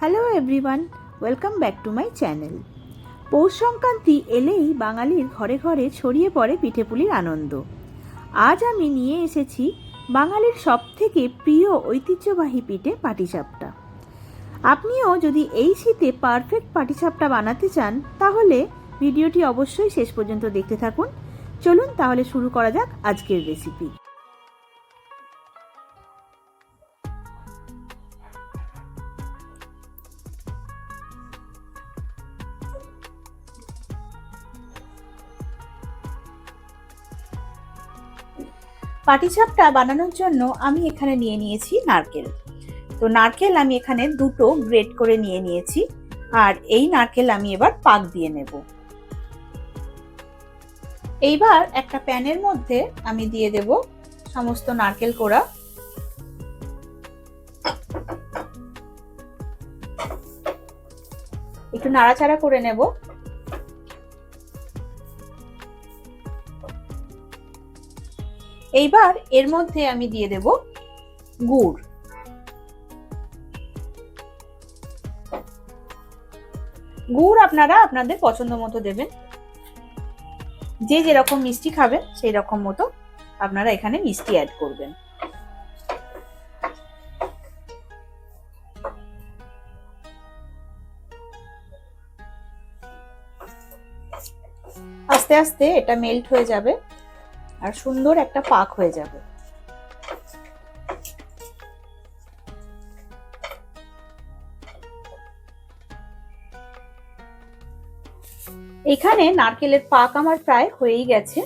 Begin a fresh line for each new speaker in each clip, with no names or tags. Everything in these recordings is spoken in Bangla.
Hello everyone welcome back to my channel Poush Sankranti এলেই বাঙালির ঘরে ঘরে ছড়িয়ে পড়ে পিঠেপুলির আনন্দ। আজ আমি নিয়ে এসেছি বাঙালির সবথেকে প্রিয় ঐতিহ্যবাহী পিঠে পাটিসাপটা। আপনিও যদি এই শীতে পারফেক্ট পাটিসাপটা বানাতে চান, তাহলে ভিডিওটি অবশ্যই শেষ পর্যন্ত দেখতে থাকুন। চলুন তাহলে শুরু করা যাক আজকের রেসিপি পাটিসাপটা বানানোর জন্য আমি এখানে নিয়ে নিয়েছি নারকেল। তো নারকেল আমি এখানে দুটো গ্রেট করে নিয়ে নিয়েছি আর এই নারকেল আমি এবার পাক দিয়ে নেব। এইবার একটা প্যানের মধ্যে আমি দিয়ে দেব সমস্ত নারকেল কোড়া। একটু নাড়াচাড়া করে নেব। এইবার এর মধ্যে আমি দিয়ে দেব গুড়। গুড় আপনারা আপনাদের পছন্দ মতো দেবেন। যে যেরকম মিষ্টি খাবেন সেই রকম মতো আপনারা এখানে মিষ্টি অ্যাড করবেন। আস্তে আস্তে এটা মেল্ট হয়ে যাবে। আর সুন্দর একটা পাক হয়ে যাবে। এখানে নারকেলের পাক আমার প্রায় হয়েই গেছে।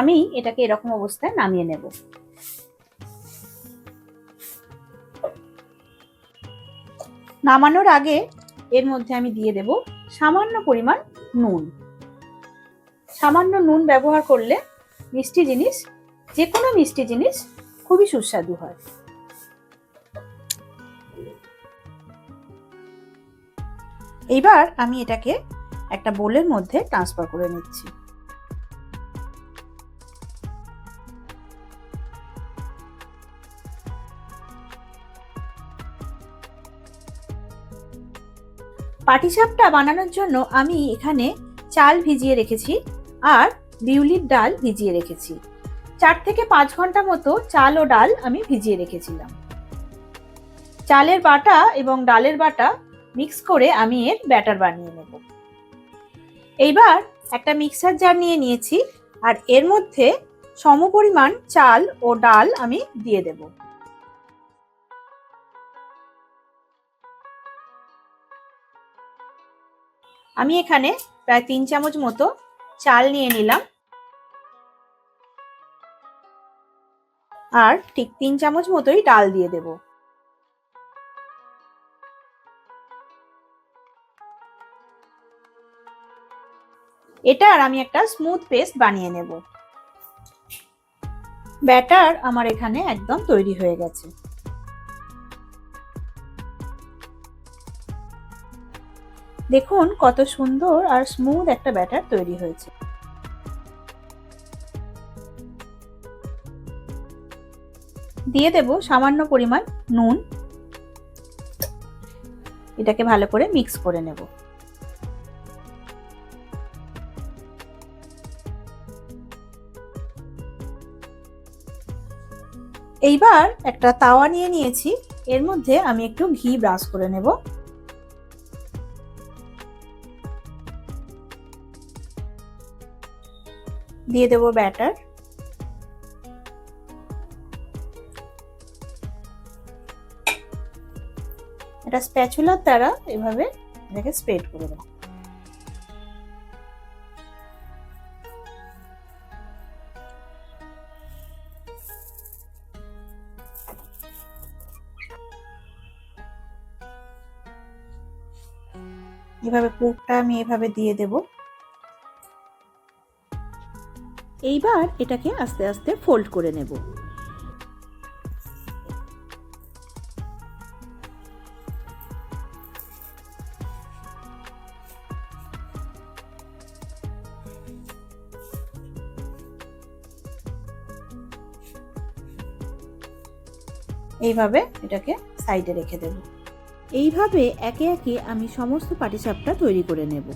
আমি এটাকে এরকম অবস্থায় নামিয়ে নেব। নামানোর আগে এর মধ্যে আমি দিয়ে দেব সামান্য পরিমাণ নুন। সামান্য নুন ব্যবহার করলে মিষ্টি জিনিস যে কোনো মিষ্টি জিনিস খুবই সুস্বাদু হয়। এইবার আমি এটাকে একটা বোলের মধ্যে ট্রান্সফার করে নিচ্ছি। পাটিসাপটা বানানোর জন্য আমি এখানে চাল ভিজিয়ে রেখেছি। আর বিউলির ডাল ভিজিয়ে রেখেছি। চার থেকে পাঁচ ঘণ্টা মতো চাল ও ডাল আমি ভিজিয়ে রেখেছিলাম। চালের বাটা এবং ডালের বাটা মিক্স করে আমি এর ব্যাটার বানিয়ে নেব। এইবার একটা মিক্সার জার নিয়ে নিয়েছি আর এর মধ্যে সমপরিমাণ চাল ও ডাল আমি দিয়ে দেব। আমি এখানে প্রায় তিন চামচ মতো চাল নিয়ে নিলাম। আর ঠিক তিন চামচ মতোই ডাল দিয়ে দেব। এটা আর আমি একটা স্মুথ পেস্ট বানিয়ে নেব। ব্যাটার আমার এখানে একদম তৈরি হয়ে গেছে। দেখুন কত সুন্দর আর স্মুথ একটা ব্যাটার তৈরি হয়েছে। দিয়ে দেব সামান্য পরিমাণ নুন। এটাকে ভালো করে মিক্স করে নেব। এইবার একটা তাওয়া নিয়ে নিয়েছি। এর মধ্যে আমি একটু ঘি ব্রাশ করে নেব। দিয়ে দেব ব্যাটার। এটা স্প্যাচুলার দ্বারা এভাবে এটাকে স্প্রেড করে দেবো। এভাবে পুরটা আমি এভাবে দিয়ে দেব। এইবার এটাকে আস্তে আস্তে ফোল্ড করে নেব। এইভাবে এটাকে সাইডে রেখে দেব। এইভাবে একে একে আমি সমস্ত পাটিসাপটা তৈরি করে নেব।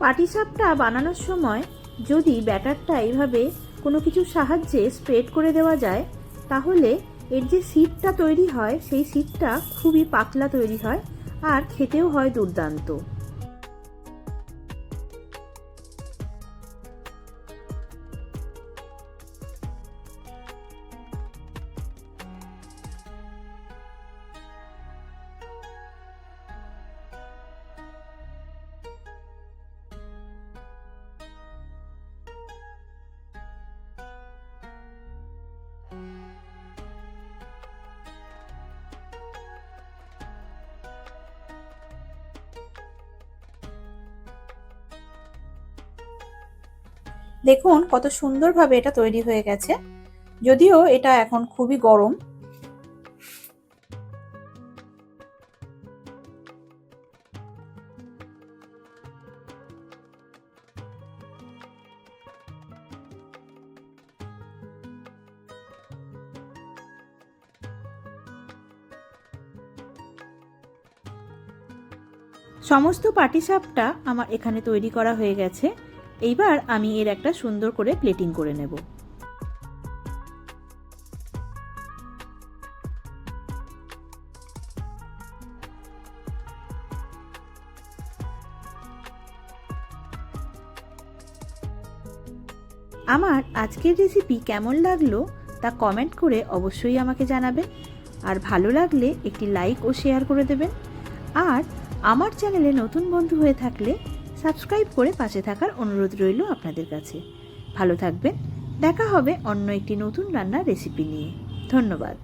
পাটিসাপটা বানানোর সময় যদি ব্যাটারটা এইভাবে কোনো কিছু সাহায্যে স্প্রেড করে দেওয়া যায়, তাহলে এর যে সিটটা তৈরি হয়, সেই সিটটা খুবই পাতলা তৈরি হয় আর খেতেও হয় দুর্দান্ত। দেখুন কত সুন্দরভাবে এটা তৈরি হয়ে গেছে। যদিও এটা এখন খুবই গরম। সমস্ত পাটিসাপটা আমার এখানে তৈরি করা হয়ে গেছে। এইবার আমি এর একটা সুন্দর করে প্লেটিং করে নেব। আমার আজকের রেসিপি কেমন লাগল তা কমেন্ট করে অবশ্যই আমাকে জানাবেন। আর ভালো লাগলে একটি লাইক ও শেয়ার করে দেবেন। আর আমার চ্যানেলে নতুন বন্ধু হয়ে থাকলে সাবস্ক্রাইব করে পাশে থাকার অনুরোধ রইল আপনাদের কাছে। ভালো থাকবেন, দেখা হবে অন্য একটি নতুন রান্নার রেসিপি নিয়ে। ধন্যবাদ।